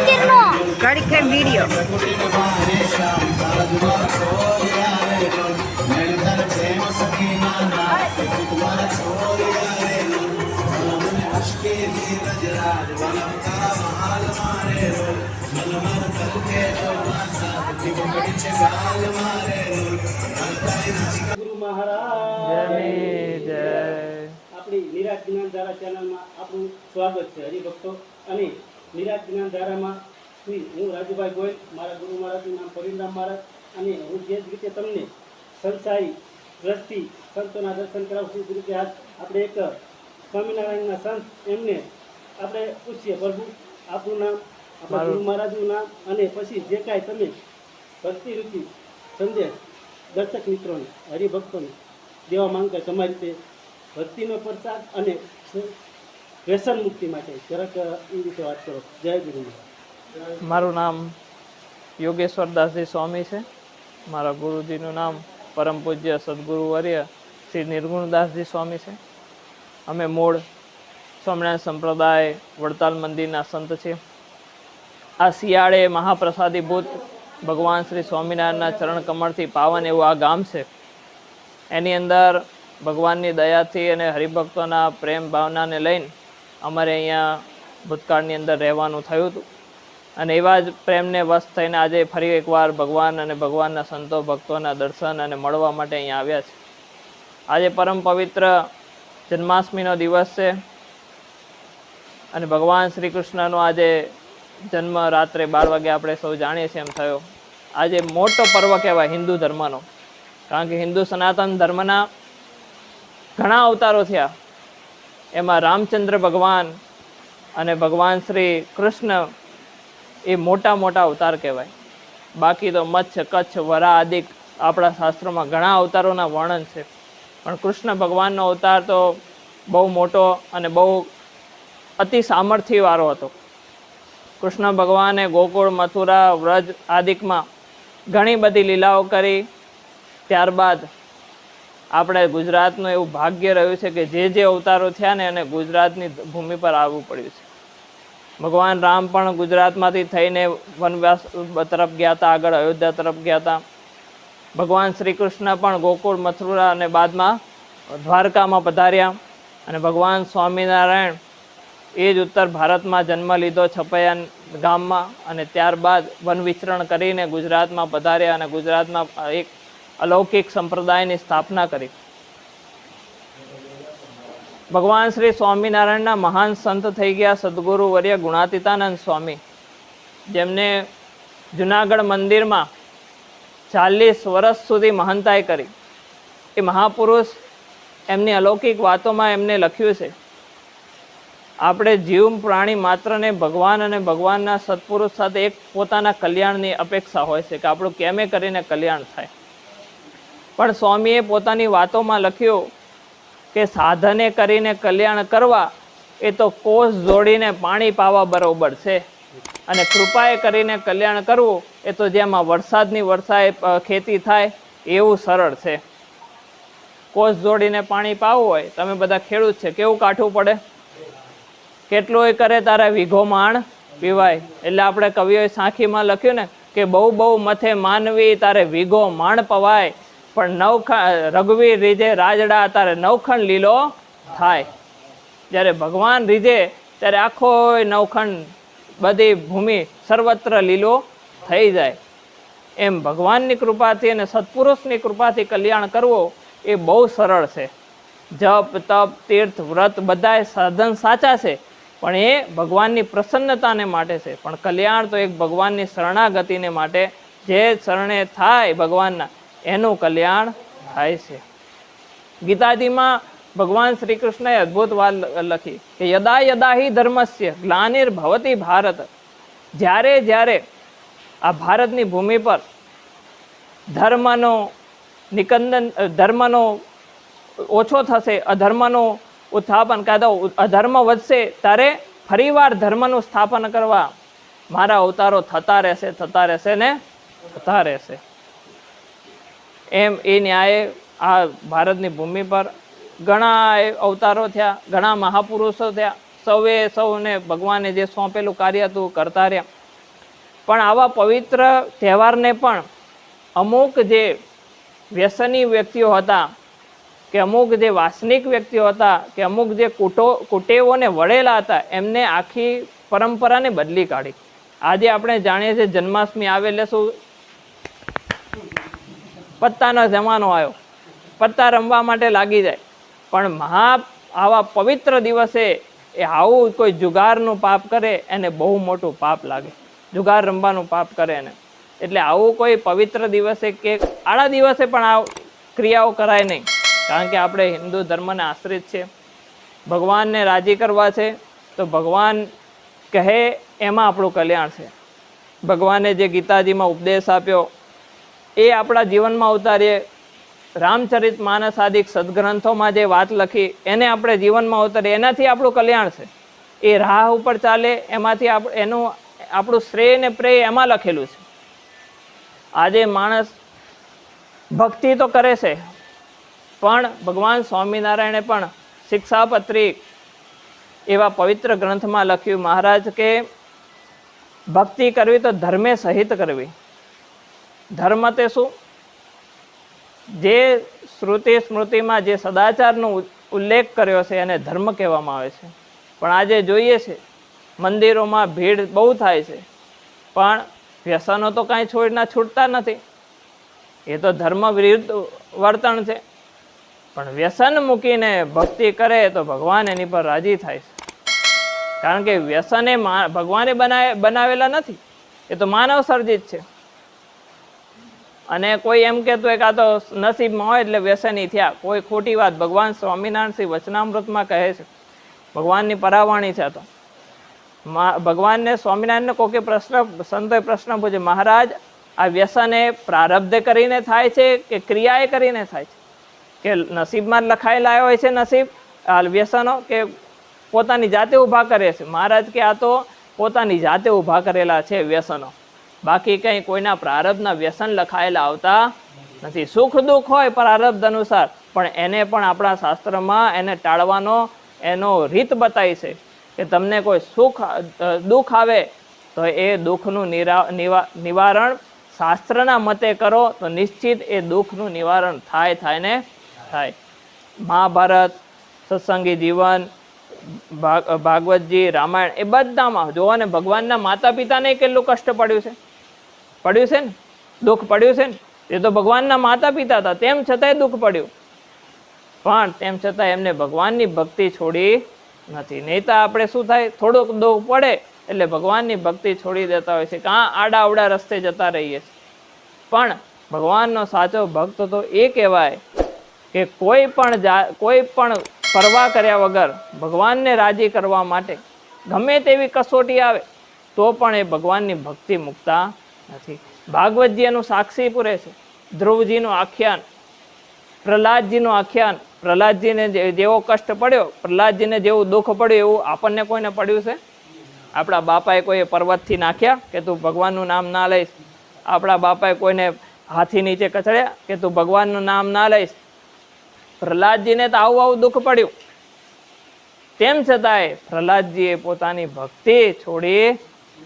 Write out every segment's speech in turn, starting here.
મંદિરનો થઈ વીડિયો ગુરુ મહારાજ જય આપણી નિરાજ જ્ઞાન ધારા ચેનલમાં આપણું સ્વાગત છે હરિભક્તો અને નિરાજ જ્ઞાન ધારામાં શ્રી હું રાજુભાઈ ગોયલ મારા ગુરુ મહારાજનું નામ પરિણામ મહારાજ અને હું જે રીતે તમને સંસારી દ્રષ્ટિ સંતોના દર્શન કરાવું છું રીતે આજ આપણે એક સ્વામિનારાયણના સંત એમને આપણે પૂછીએ. પ્રભુ આપણું નામ આપણા ગુરુ મહારાજનું નામ અને પછી જે કાંઈ તમે ભક્તિ રૂપી સંદેશ દર્શક મિત્રોને હરિભક્તોને દેવા માંગતા તમારી રીતે ભક્તિનો પ્રસાદ અને વ્યસન મુક્તિ માટે. જરાક એ વિશે વાત કરો. જય ગુરુજી મારું નામ યોગેશ્વર દાસજી સ્વામી છે. મારા ગુરુજીનું નામ પરમ પૂજ્ય સદગુરુ વર્ય શ્રી નિર્ગુણદાસજી સ્વામી છે. અમે મૂળ સ્વામિનારાયણ સંપ્રદાય વડતાલ મંદિરના સંત છીએ. આ શિયાળે મહાપ્રસાદીભૂત ભગવાન શ્રી સ્વામિનારાયણના ચરણ કમળથી પાવન એવું આ ગામ છે. એની અંદર ભગવાનની દયાથી અને હરિભક્તોના પ્રેમ ભાવનાને લઈને અમારે અહીંયા ભૂતકાળની અંદર રહેવાનું થયું હતું. અને એવા જ પ્રેમને વશ થઈને આજે ફરી એકવાર ભગવાન અને ભગવાનના સંતો, ભક્તોના દર્શન અને મળવા માટે અહીંયા આવ્યા છે. આજે પરમ પવિત્ર જન્માષ્ટમીનો દિવસ છે અને ભગવાન શ્રી કૃષ્ણનો આજે જન્મ રાત્રે બાર વાગે આપણે સૌ જાણીએ છીએ એમ થયો. આજે મોટો પર્વ કહેવાય હિન્દુ ધર્મનો. કારણ કે હિન્દુ સનાતન ધર્મના ઘણા અવતારો થયા. એમાં રામચંદ્ર ભગવાન અને ભગવાન શ્રી કૃષ્ણ એ મોટા મોટા અવતાર કહેવાય. બાકી તો મચ્છ, કચ્છ, વરા આદિક આપણા શાસ્ત્રોમાં ઘણા અવતારોના વર્ણન છે. પણ કૃષ્ણ ભગવાનનો અવતાર તો બહુ મોટો અને બહુ અતિ સામર્થ્યવાળો હતો. કૃષ્ણ ભગવાને ગોકુળ, મથુરા, વ્રજ આદિકમાં ઘણી બધી લીલાઓ કરી. ત્યારબાદ આપણે ગુજરાતનું એવું ભાગ્ય રહ્યું છે કે જે જે અવતારો થયા ને એને ગુજરાતની ભૂમિ પર આવવું પડ્યું છે. ભગવાન રામ પણ ગુજરાતમાંથી થઈને વનવાસ તરફ ગયા હતા, આગળ અયોધ્યા તરફ ગયા હતા. ભગવાન શ્રી કૃષ્ણ પણ ગોકુળ, મથુરા અને બાદમાં દ્વારકામાં પધાર્યા અને ભગવાન સ્વામિનારાયણ એ જ ઉત્તર ભારતમાં જન્મ લીધો છપૈયા ગામમાં અને ત્યારબાદ વન વિચરણ કરીને ગુજરાતમાં પધાર્યા અને ગુજરાતમાં એક અલૌકિક સંપ્રદાયની સ્થાપના કરી. ભગવાન શ્રી સ્વામિનારાયણના મહાન સંત થઈ ગયા સદગુરુ વર્ય ગુણાતીતાનંદ સ્વામી, જેમને જુનાગઢ મંદિરમાં ચાલીસ વર્ષ સુધી મહંતાઈ કરી. એ મહાપુરુષ એમની અલૌકિક વાતોમાં એમને લખ્યું છે, આપણે જીવ પ્રાણી માત્રને ભગવાન અને ભગવાનના સત્પુરુષ સાથે એક પોતાના કલ્યાણની અપેક્ષા હોય છે કે આપણું કેમે કરીને કલ્યાણ થાય. પણ સ્વામીએ પોતાની વાતોમાં લખ્યું કે સાધને કરીને કલ્યાણ કરવા એ તો કોષ જોડીને પાણી પાવા બરોબર છે. અને કૃપાએ કરીને કલ્યાણ કરવું એ તો જેમાં વરસાદની વરસાએ ખેતી થાય એવું સરળ છે. કોષ જોડીને પાણી પાવું હોય, તમે બધા ખેડૂત છે, કેવું કાઠવું પડે? કેટલુંય કરે તારે વીઘો માણ પીવાય. એટલે આપણે કવિઓએ સાંખીમાં લખ્યું ને કે બહુ બહુ મથે માનવી તારે વીઘો માણ પવાય. પણ નવખંડ રઘુવીર રીજે રાજડા તારે નવખંડ લીલો થાય. જ્યારે ભગવાન રીજે, ત્યારે આખો નવખંડ બધી ભૂમિ સર્વત્ર લીલો થઈ જાય. એમ ભગવાનની કૃપાથી અને સત્પુરુષની કૃપાથી કલ્યાણ કરવું એ બહુ સરળ છે. જપ, તપ, તીર્થ, વ્રત બધાય સાધન સાચા છે, પણ એ ભગવાનની પ્રસન્નતાને માટે છે. પણ કલ્યાણ તો એક ભગવાનની શરણાગતિને માટે, જે શરણે થાય ભગવાનના એનું કલ્યાણ થાય છે. ગીતાજીમાં ભગવાન શ્રી કૃષ્ણએ અદ્ભુત વાત લખી કે યદા યદા હિ ધર્મસ્ય ગ્લાનિર્ભવતી ભારત. જ્યારે જ્યારે આ ભારતની ભૂમિ પર ધર્મનો નિકંદન ધર્મનો ઓછો થશે, અધર્મનું ઉત્થાપન કાં તો અધર્મ વધશે, ત્યારે ફરીવાર ધર્મનું સ્થાપન કરવા મારા અવતારો થતા રહેશે થતા રહેશે ને થતા રહેશે. એમ એ ન્યાયે આ ભારતની ભૂમિ પર ઘણા અવતારો થયા, ઘણા મહાપુરુષો થયા. સૌએ સૌને ભગવાને જે સોંપેલું કાર્ય હતું કરતા રહ્યા. પણ આવા પવિત્ર તહેવારને પણ અમુક જે વ્યસની વ્યક્તિઓ હતા કે અમુક જે વાસનિક વ્યક્તિઓ હતા કે અમુક જે કુટો, કુટેવોને વળેલા હતા, એમને આખી પરંપરાને બદલી કાઢી. આજે આપણે જાણીએ છીએ જન્માષ્ટમી આવે એટલે શું પત્તાનો જમાનો આવ્યો. પત્તા રમવા માટે લાગી જાય. પણ મહા આવા પવિત્ર દિવસે એ આવું કોઈ જુગારનું પાપ કરે, એને બહુ મોટું પાપ લાગે. જુગાર રમવાનું પાપ કરે એને. એટલે આવું કોઈ પવિત્ર દિવસે કે આડા દિવસે પણ આ ક્રિયાઓ કરાય નહીં. કારણ કે આપણે હિન્દુ ધર્મને આશ્રિત છે. ભગવાનને રાજી કરવા છે, તો ભગવાન કહે, એમાં આપણું કલ્યાણ છે. ભગવાને જે ગીતાજીમાં ઉપદેશ આપ્યો એ આપણા જીવનમાં ઉતારીએ. રામચરિત માનસ આદિક સદગ્રંથોમાં જે વાત લખી, એને આપણે જીવનમાં ઉતારીએ. એનાથી આપણું કલ્યાણ છે. એ રાહ ઉપર ચાલે, એમાંથી આપ, એનું, આપણું શ્રેય ને પ્રેય એમાં લખેલું છે. આજે માણસ ભક્તિ તો કરે છે, પણ ભગવાન સ્વામિનારાયણે પણ શિક્ષાપત્રી એવા પવિત્ર ગ્રંથમાં લખ્યું, મહારાજ કે ભક્તિ કરવી તો ધર્મે સહિત કરવી. ધર્મ તે શું? જે શ્રુતિ સ્મૃતિમાં જે સદાચારનો ઉલ્લેખ કર્યો છે એને ધર્મ કહેવામાં આવે છે. પણ આજે જોઈએ છે, મંદિરોમાં ભીડ બહુ થાય છે. પણ વ્યસનો તો કાંઈ છોડના છૂટતા નથી. એ તો ધર્મ વિરુદ્ધ વર્તન છે. પણ વ્યસન મૂકીને ભક્તિ કરે તો ભગવાન એની પર રાજી થાય છે. કારણ કે વ્યસન એ ભગવાને બનાવે બનાવેલા નથી. એ તો માનવ સર્જિત છે. અને કોઈ એમ કહેતું હોય કાં તો નસીબમાં હોય એટલે વ્યસની થયા. કોઈ ખોટી વાત. ભગવાન સ્વામિનારાયણ શ્રી વચનામૃતમાં કહે છે. ભગવાનની પરાવાણી છે તો. ભગવાનને સ્વામિનારાયણને કોકે પ્રશ્ન, સંતોએ પ્રશ્ન પૂછે મહારાજ, આ વ્યસન એ પ્રારબ્ધ કરીને થાય છે કે ક્રિયાએ કરીને થાય છે? કે નસીબમાં લખાયેલા હોય છે નસીબ? આ વ્યસનો કે પોતાની જાતે ઊભા કરે છે? મહારાજ કે આ તો પોતાની જાતે ઊભા કરેલા છે વ્યસનો. બાકી કંઈ કોઈના પ્રારબ્ધના વ્યસન લખાયેલા આવતા નથી. સુખ દુઃખ હોય પ્રારબ્ધ અનુસાર, પણ એને પણ આપણા શાસ્ત્રમાં એને ટાળવાનો એનો રીત બતાવી છે કે તમને કોઈ સુખ દુઃખ આવે, તો એ દુઃખનું નિરા નિવારણ શાસ્ત્રના મતે કરો, તો નિશ્ચિત એ દુઃખનું નિવારણ થાય થાય ને થાય. મહાભારત, સત્સંગી જીવન ભાગ- ભાગવતજી, રામાયણ, એ બધામાં જોવાને ભગવાનના માતા પિતાને કેટલું કષ્ટ પડ્યું છે? પડ્યું છે ને? દુઃખ પડ્યું છે ને? એ તો ભગવાનના માતા પિતા હતા, તેમ છતાંય દુઃખ પડ્યું. પણ તેમ છતાં એમને ભગવાનની ભક્તિ છોડી નથી. નહીં તો આપણે શું થાય? થોડોક દુઃખ પડે, એટલે ભગવાનની ભક્તિ છોડી દેતા હોય છે કાં આડા અવડા રસ્તે જતા રહીએ છીએ. પણ ભગવાનનો સાચો ભક્ત તો એ કહેવાય કે કોઈ પણ જા, કોઈ પણ પરવા કર્યા વગર ભગવાનને રાજી કરવા માટે ગમે તેવી કસોટી આવે, તો પણ એ ભગવાનની ભક્તિ મૂકતા નથી. ભાગવતજી એનું સાક્ષી પૂરે છે. ધ્રુવજીનું આખ્યાન, પ્રહલાદજીનું આખ્યાન, પ્રહલાદજીને જેવો કષ્ટ પડ્યો, પ્રહલાદજીને જેવું દુઃખ પડ્યું એવું આપણને કોઈને પડ્યું છે? આપણા બાપાએ કોઈ પર્વતથી નાખ્યા કે તું ભગવાનનું નામ ના લઈશ? આપણા બાપાએ કોઈને હાથી નીચે કચડ્યા કે તું ભગવાનનું નામ ના લઈશ? પ્રહલાદજીને તો આવું આવું દુઃખ પડ્યું. તેમ છતાંય પ્રહલાદજીએ પોતાની ભક્તિ છોડી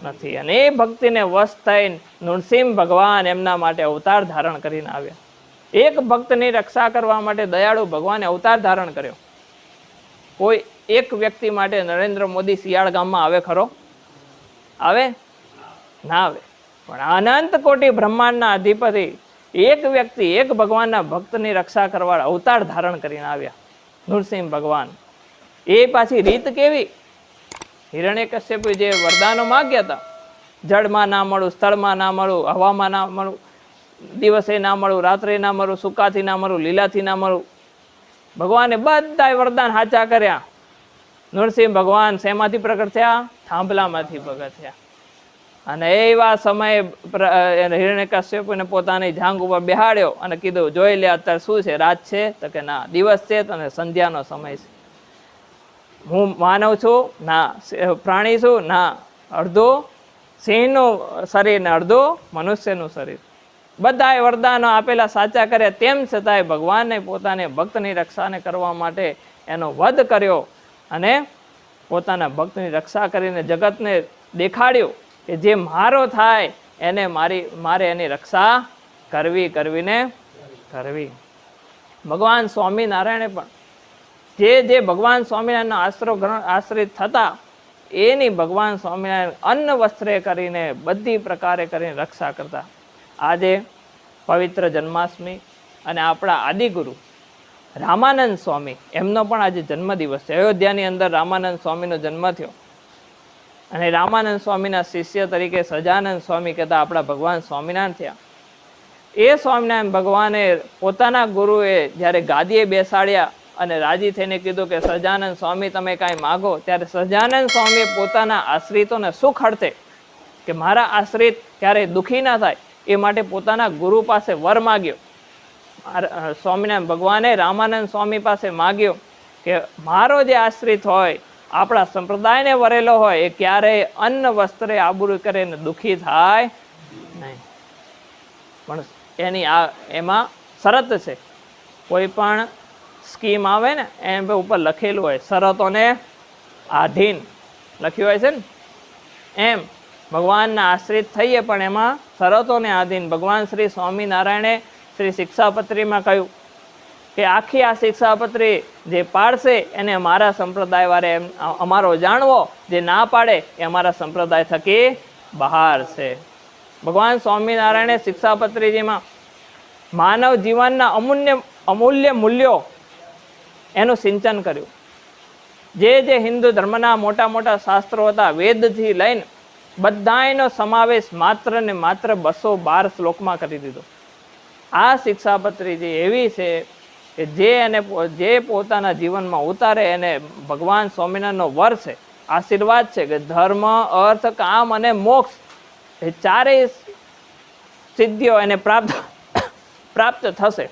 નથી. અને એ ભક્તિને વશ થઈને નૃસિંહ ભગવાન એમના માટે અવતાર ધારણ કરીને આવ્યા. એક ભક્તની રક્ષા કરવા માટે દયાળુ ભગવાને અવતાર ધારણ કર્યો. કોઈ એક વ્યક્તિ માટે નરેન્દ્ર મોદી શિયાળ ગામમાં આવે ખરો? આવે? ના આવે. પણ અનંત કોટી બ્રહ્માંડના અધિપતિ એક વ્યક્તિ એક ભગવાનના ભક્તની રક્ષા કરવા અવતાર ધારણ કરીને આવ્યા. નૃસિંહ ભગવાન. એ પાછી રીત કેવી? હિરણ્યકશ્યપુ જે વરદાનો માગ્યા હતા, જળમાં ના મળું, સ્થળમાં ના મળું, હવામાં ના મળું, દિવસે ના મળું, રાત્રે ના મળું, સુકાથી ના મળું, લીલાથી ના મળું, ભગવાને બધા વરદાન સાચા કર્યા. નૃસિંહ ભગવાન શેમાંથી પ્રગટ થયા? થાંભલામાંથી પ્રગટ થયા. અને એવા સમયે હિરણ્યકશ્યપુને પોતાની જાંગ ઉપર બેહાડ્યો અને કીધું, જોઈ લે અત્યારે શું છે? રાત છે? તો કે, ના, દિવસ છે. અને સંધ્યાનો સમય છે. હું માનવ છું, ના પ્રાણી છું, ના, અડધો, સિંહનું શરીર ને અડધો, મનુષ્યનું શરીર. બધાએ વરદાનો આપેલા સાચા કર્યા, તેમ છતાંય ભગવાને પોતાને ભક્તની રક્ષાને કરવા માટે એનો વધ કર્યો અને પોતાના ભક્તની રક્ષા કરીને જગતને દેખાડ્યું કે જે મારો થાય, એને મારી, મારે એની રક્ષા કરવી, કરવીને કરવી. ભગવાન સ્વામિનારાયણે પણ જે જે ભગવાન સ્વામિનારાયણનો આશરો આશ્રિત થતા, એની ભગવાન સ્વામિનારાયણ અન્ન વસ્ત્રે કરીને બધી પ્રકારે કરીને રક્ષા કરતા. આજે પવિત્ર જન્માષ્ટમી અને આપણા આદિગુરુ રામાનંદ સ્વામી, એમનો પણ આજે જન્મદિવસ છે. અયોધ્યાની અંદર રામાનંદ સ્વામીનો જન્મ થયો. અને રામાનંદ સ્વામીના શિષ્ય તરીકે સજાનંદ સ્વામી કહેતા આપણા ભગવાન સ્વામિનારાયણ થયા. એ સ્વામિનારાયણ ભગવાને પોતાના ગુરુએ જ્યારે ગાદીએ બેસાડ્યા અને રાજી થઈને કીધું કે, સજાનંદ સ્વામી, તમે કાંઈ માગો? ત્યારે સજાનંદ સ્વામીએ પોતાના આશ્રિતોને સુખ અર્થે કે, મારા આશ્રિત ક્યારેય દુઃખી ના થાય, એ માટે પોતાના ગુરુ પાસે વર માગ્યો. સ્વામિનારાયણ ભગવાને રામાનંદ સ્વામી પાસે માગ્યો કે, મારો જે આશ્રિત હોય, આપણા સંપ્રદાયને વરેલો હોય, એ ક્યારેય અન્ન વસ્ત્રે આબરૂ કરે ને દુઃખી થાય નહીં. પણ એની આ, એમાં શરત છે. કોઈ પણ સ્કીમ આવે ને, એમ ઉપર લખેલું હોય. શરતોને આધીન. લખ્યું હોય છે ને? એમ. ભગવાનના આશ્રિત થઈએ પણ એમાં શરતોને આધીન. ભગવાન શ્રી સ્વામિનારાયણે શ્રી શિક્ષાપત્રીમાં કહ્યું કે આખી આ શિક્ષાપત્રી જે પાડશે એને અમારા સંપ્રદાય વારે અમારો જાણવો. જે ના પાડે એ અમારા સંપ્રદાય થકી બહાર છે. ભગવાન સ્વામિનારાયણે શિક્ષાપત્રીજીમાં માનવ જીવનના અમૂલ્ય અમૂલ્ય મૂલ્યો એનું સિંચન કર્યું. જે જે હિન્દુ ધર્મના મોટા મોટા શાસ્ત્રો હતા, વેદથી લઈને બધાયનો સમાવેશ માત્ર ને માત્ર બસો બાર શ્લોકમાં કરી દીધો. આ શિક્ષાપત્રી જે એવી છે કે જે એને જે પોતાના જીવનમાં ઉતારે એને ભગવાન સ્વામિનારાયણનો વર છે, આશીર્વાદ છે કે ધર્મ, અર્થ, કામ અને મોક્ષ એ ચારેય સિદ્ધિઓ એને પ્રાપ્ત પ્રાપ્ત થશે.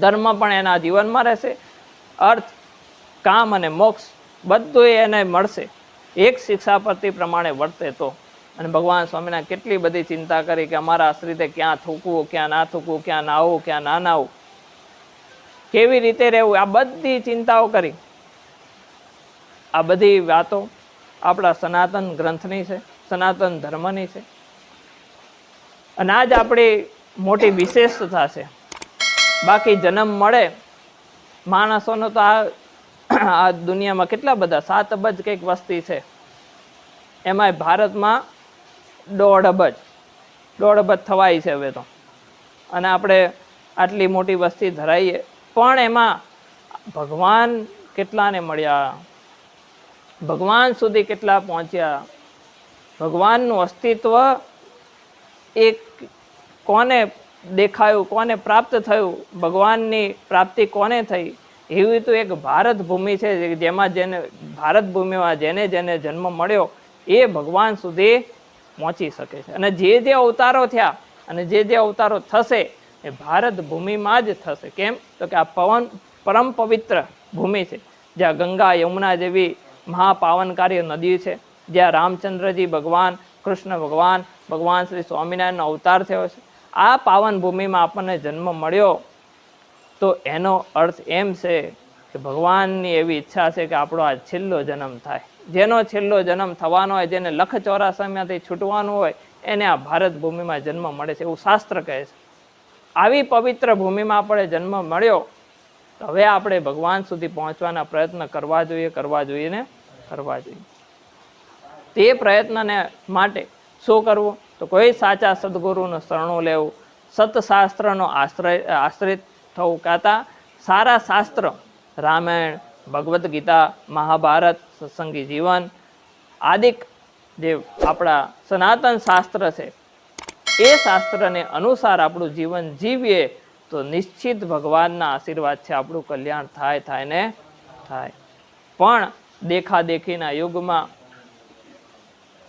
ધર્મ પણ એના જીવનમાં રહેશે. અર્થ, કામ અને મોક્ષ બધું એને મળશે. એક શિક્ષાપતિ પ્રમાણે વર્તે તો. અને ભગવાન સ્વામીના કેટલી બધી ચિંતા કરી કે અમારા આશ્રિતે ક્યાં થૂકવું, ક્યાં ના થૂકવું, ક્યાં નાવું ક્યાં ના નાવું કેવી રીતે રહેવું, આ બધી ચિંતાઓ કરી. આ બધી વાતો આપણા સનાતન ગ્રંથની છે, સનાતન ધર્મની છે. અને આજ આપણી મોટી વિશેષતા છે. બાકી જન્મ મળે માણસોનો તો આ આ દુનિયામાં કેટલા બધા? સાત અબજ કંઈક વસ્તી છે. એમાંય ભારતમાં દોઢ અબજ દોઢ અબજ થવાય છે હવે તો. અને આપણે આટલી મોટી વસ્તી ધરાઈએ. પણ એમાં ભગવાન કેટલાને મળ્યા? ભગવાન સુધી કેટલા પહોંચ્યા? ભગવાનનું અસ્તિત્વ એક કોને દેખાયું, કોને પ્રાપ્ત થયું, ભગવાનની પ્રાપ્તિ કોને થઈ? એવી તો એક ભારત ભૂમિ છે જેમાં જેને, ભારત ભૂમિમાં જેને જેને જન્મ મળ્યો, એ ભગવાન સુધી પહોંચી શકે છે. અને જે જે અવતારો થયા અને જે જે અવતારો થશે, એ ભારત ભૂમિમાં જ થશે. કેમ? તો કે આ પવન પરમ પવિત્ર ભૂમિ છે. જ્યાં ગંગા, યમુના જેવી મહાપાવનકારી નદી છે. જ્યાં રામચંદ્રજી ભગવાન, કૃષ્ણ ભગવાન ભગવાન શ્રી સ્વામિનારાયણનો અવતાર થયો છે. આ પાવન ભૂમિમાં આપણને જન્મ મળ્યો, તો એનો અર્થ એમ છે કે ભગવાનની એવી ઈચ્છા છે કે આપણો આ છેલ્લો જન્મ થાય. જેનો છેલ્લો જન્મ થવાનો હોય, જેને લખ ચોરાસામાંથી છૂટવાનું હોય, એને આ ભારત ભૂમિમાં જન્મ મળે છે એવું શાસ્ત્ર કહે છે. આવી પવિત્ર ભૂમિમાં આપણે જન્મ મળ્યો, તો હવે આપણે ભગવાન સુધી પહોંચવાના પ્રયત્ન કરવા જોઈએ કરવા જોઈએ ને? કરવા જોઈએ. તે પ્રયત્નને માટે શું કરવું? તો કોઈ સાચા સદગુરુનું શરણું લેવું? સતશાસ્ત્રનો આશ્રય, આશ્રિત થવું કહેતા સારા શાસ્ત્ર, રામાયણ, ભગવદ્ ગીતા, મહાભારત, સત્સંગી જીવન, આદિક જે આપણા સનાતન શાસ્ત્ર છે, એ શાસ્ત્રને અનુસાર આપણું જીવન જીવીએ તો નિશ્ચિત ભગવાનના આશીર્વાદ છે, આપણું કલ્યાણ થાય થાય ને થાય. પણ દેખાદેખીના યુગમાં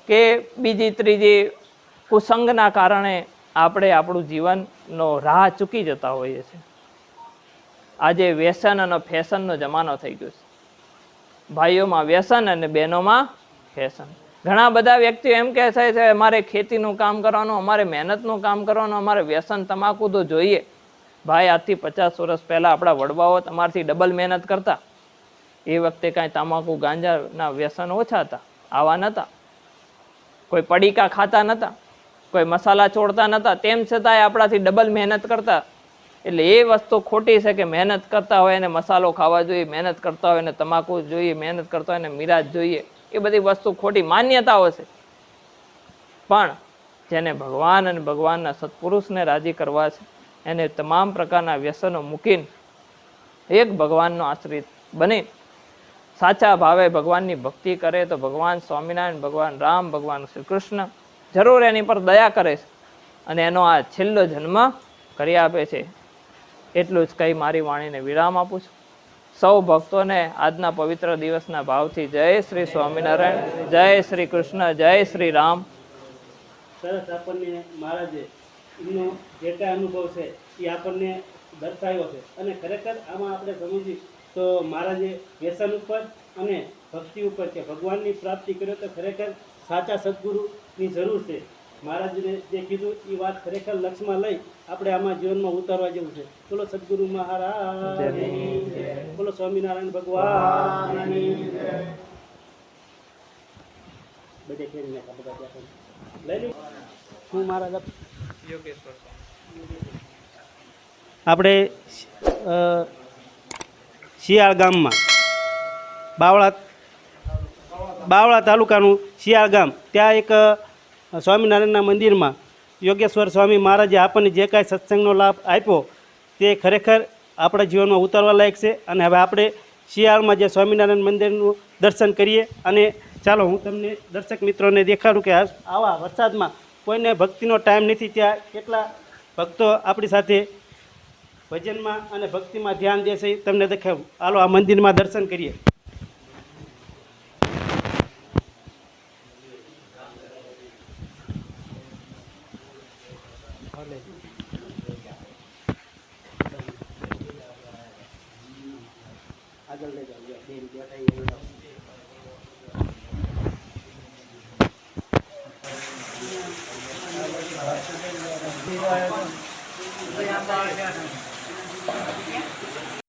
કે બીજી, ત્રીજી કુસંગના કારણે આપણે આપણું જીવનનો રાહ ચૂકી જતા હોઈએ છીએ. આજે વ્યસન અને ફેશનનો જમાનો થઈ ગયો છે. ભાઈઓમાં વ્યસન અને બહેનોમાં ફેશન. ઘણા બધા વ્યક્તિઓ એમ કહે છે કે અમારે ખેતીનું કામ કરવાનું, અમારે મહેનતનું કામ કરવાનું, અમારે વ્યસન તમાકુ તો જોઈએ. ભાઈ, આજથી પચાસ વર્ષ પહેલાં આપણા વડવાઓ તમારથી ડબલ મહેનત કરતા. એ વખતે કાંઈ તમાકુ ગાંજાના વ્યસન ઓછા હતા, આવા નહોતા. કોઈ પડીકા ખાતા નહોતા. કોઈ મસાલા છોડતા નહોતા તેમ છતાંય આપણાથી ડબલ મહેનત કરતા. એટલે એ વસ્તુ ખોટી છે કે મહેનત કરતા હોય એને મસાલો ખાવા જોઈએ, મહેનત કરતા હોય એને તમાકુ જોઈએ, મહેનત કરતા હોય એને મિરાજ જોઈએ. એ બધી વસ્તુ ખોટી માન્યતાઓ છે. પણ જેને ભગવાન અને ભગવાનના સત્પુરુષને રાજી કરવા છે, એને તમામ પ્રકારના વ્યસનો મૂકીને એક ભગવાનનો આશ્રિત બની. સાચા ભાવે ભગવાનની ભક્તિ કરે તો ભગવાન સ્વામિનારાયણ, ભગવાન રામ, ભગવાન શ્રી કૃષ્ણ જરૂર એની પર દયા કરે છે. અને એનો આ છેલ્લો જન્મ કરી આપે છે. એટલું જ કહી મારી વાણીને વિરામ આપું છું. સૌ ભક્તોને આજના પવિત્ર દિવસના ભાવથી જય શ્રી સ્વામિનારાયણ, જય શ્રી કૃષ્ણ, જય શ્રી રામ. સરસ આપણને મહારાજે એમનો જે અનુભવ છે એ આપણને દર્શાવ્યો છે. અને ખરેખર આમાં આપણે સમજી તો મહારાજે વ્યસન ઉપર અને ભક્તિ ઉપર છે ભગવાનની પ્રાપ્તિ કર્યો તો ખરેખર સાચા સદગુરુની જરૂર છે. મહારાજને જે કીધું એ વાત ખરેખર લક્ષમાં લઈ આપણે આમાં જીવનમાં ઉતારવા જેવું છે. બોલો સદગુરુ મહારાજ. બોલો સ્વામિનારાયણ ભગવાન. બધે નાખા બધા લઈ લી હું મહારાજ આપણે શિયાળ ગામમાં બાવળા બાવળા તાલુકાનું શિયાળ ગામ. ત્યાં એક સ્વામિનારાયણના મંદિરમાં યોગેશ્વર સ્વામી મહારાજે આપણને જે કાંઈ સત્સંગનો લાભ આપ્યો તે ખરેખર આપણા જીવનમાં ઉતારવા લાયક છે અને હવે આપણે શિયાળમાં જે સ્વામિનારાયણ મંદિરનું દર્શન કરીએ અને ચાલો હું તમને દર્શક મિત્રોને દેખાડું કે આવા વરસાદમાં કોઈને ભક્તિનો ટાઈમ નથી ત્યાં કેટલા ભક્તો આપણી સાથે ભજનમાં અને ભક્તિમાં ધ્યાન દેશે તમને દેખાવું હાલો, આ મંદિરમાં દર્શન કરીએ.